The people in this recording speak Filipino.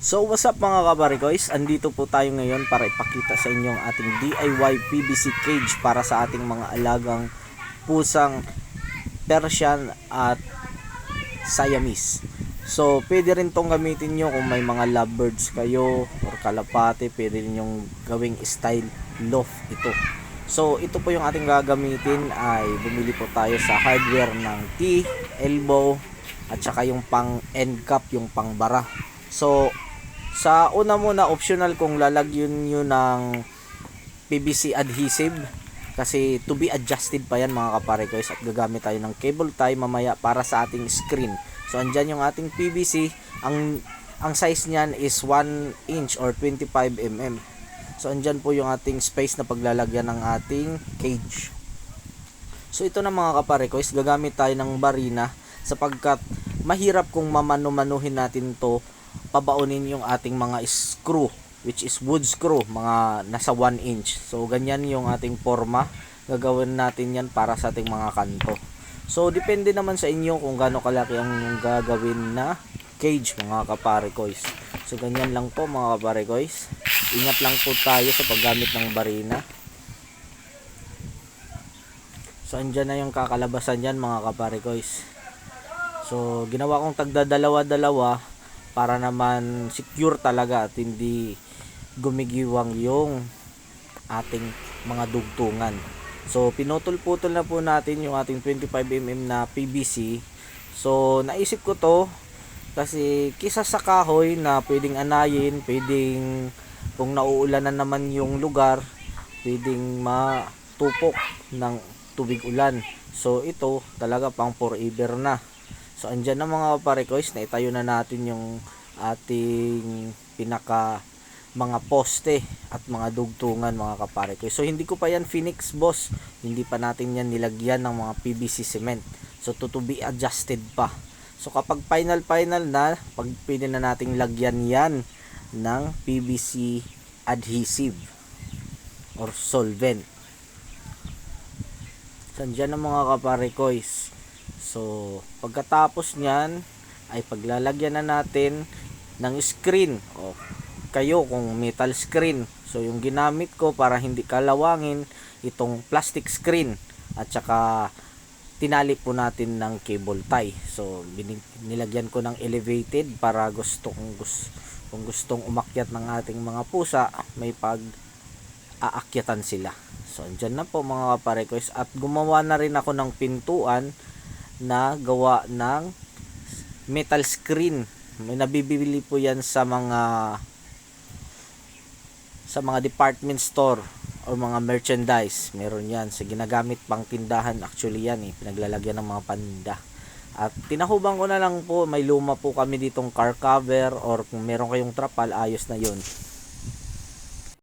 So what's up mga kabarikoys? Andito po tayo ngayon para ipakita sa inyo ang ating DIY PVC cage para sa ating mga alagang pusang Persian at Siamese. So pwede rin tong gamitin nyo kung may mga lovebirds kayo or kalapate, pwede rin yung gawing style loft ito. So ito po yung ating gagamitin ay bumili po tayo sa hardware ng T, elbow at saka yung pang end cap, yung pang bara. So sa una muna optional kung lalagyan nyo ng PVC adhesive kasi to be adjusted pa yan mga kapare guys at gagamit tayo ng cable tie mamaya para sa ating screen. So andyan yung ating PVC ang ang size niyan is 1 inch or 25 mm. So andyan po yung ating space na paglalagyan ng ating cage. So ito na mga kapare ko gagamit tayo ng barina sapagkat mahirap kung mamano-manuhin natin to pabaunin yung ating mga screw which is wood screw mga nasa 1 inch. So ganyan yung ating forma. Gagawin natin yan para sa ating mga kanto. So depende naman sa inyo kung gaano kalaki ang gagawin na cage mga kapare koys. So ganyan lang po mga kapare koys. Ingat lang po tayo sa paggamit ng barina. So andyan na yung kakalabasan yan mga kapare koys. So ginawa kong tagda dalawa-dalawa para naman secure talaga at hindi gumigiwang yung ating mga dugtungan. So pinutol-putol na po natin yung ating 25mm na PVC. So naisip ko to kasi kisa sa kahoy na pwedeng anayin, pwedeng kung nauulan na naman yung lugar, pwedeng matupok ng tubig ulan. So ito talaga pang forever na. So andyan na mga parekoys na itayo na natin yung ating pinaka mga poste at mga dugtungan mga kaparekoy. So hindi ko pa yan Phoenix boss. Hindi pa natin yan nilagyan ng mga PVC cement. So to, to be adjusted pa. So kapag final final na, pag pwede na nating lagyan yan ng PVC adhesive or solvent. So andyan ang mga kaparekoys. So pagkatapos niyan ay paglalagyan na natin ng screen o kayo kung metal screen. So yung ginamit ko para hindi kalawangin itong plastic screen at saka tinali po natin ng cable tie. So nilagyan ko ng elevated para gusto kung gusto kung gustong umakyat ng ating mga pusa, may pag aakyatan sila. So andyan na po mga kaparequest at gumawa na rin ako ng pintuan na gawa ng metal screen. May nabibili po yan sa mga sa mga department store o mga merchandise. Meron yan. Sa ginagamit pang tindahan. Actually yan eh. Pinaglalagyan ng mga panda. At tinahubang ko na lang po. May luma po kami ditong car cover or kung meron kayong trapal, ayos na yun.